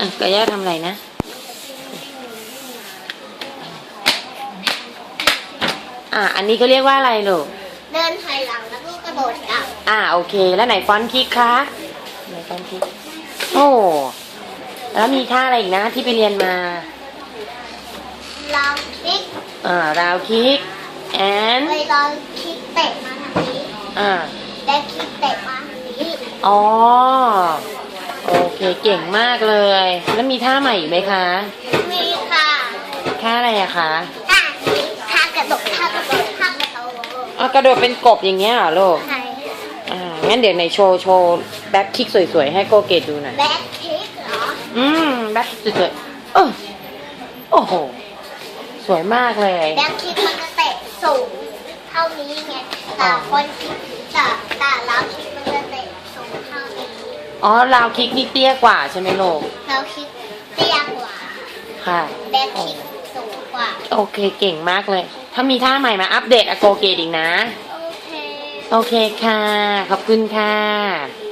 อะกอย่าทำอะไรนะ อะ อันนี้ก็เรียกว่าอะไรลูก เดินถอยหลังแล้วก็กระโดดกลับอ่าโอเค แล้วไหนฟอนต์คิกคะ ไหนฟอนต์คิก โอ้ แล้วมีท่าอะไรอีกนะที่ไปเรียนมา ลองคลิกอ่าราวคิก แอนเลยลองคลิกเตะมาทางนี้อ่า และคลิกเตะมาทางนี้ อ๋อโอ เคเก่งมากเลย แล้วมีท่าใหม่อีกไหมคะ มีค่ะท่าอะไรอะคะท่าท่ากระโดดท่ากระโดดท่ากระโดดอ๋อกระโดดเป็นกบอย่างเงี้ยเหรอลูกใช่อ่างั้นเดี๋ยวในโชว์โชว์แบ็คคิกสวยๆ ให้โกเกตดูหน่อยแบ็คคลิกเหรอ อืมแบ็คคิกสวยๆเออโอ้โห สวยมากเลย แบ็คคลิกมันจะเตะสูงเท่านี้ไงแต่คนคลิกแต่แต่แล้วคลิกมันจะเตะสูงเท่านี้ อ๋อราวคิกนี่เตี้ยกว่าใช่ไหมลูกเราคลิกเตี้ยกว่าค่ะ แบ็คคลิกสูงกว่า โอเคเก่งมากเลย ถ้ามีท่าใหม่มาอัปเดตอโกเกตอีกนะ โอเค โอเคค่ะ ขอบคุณค่ะ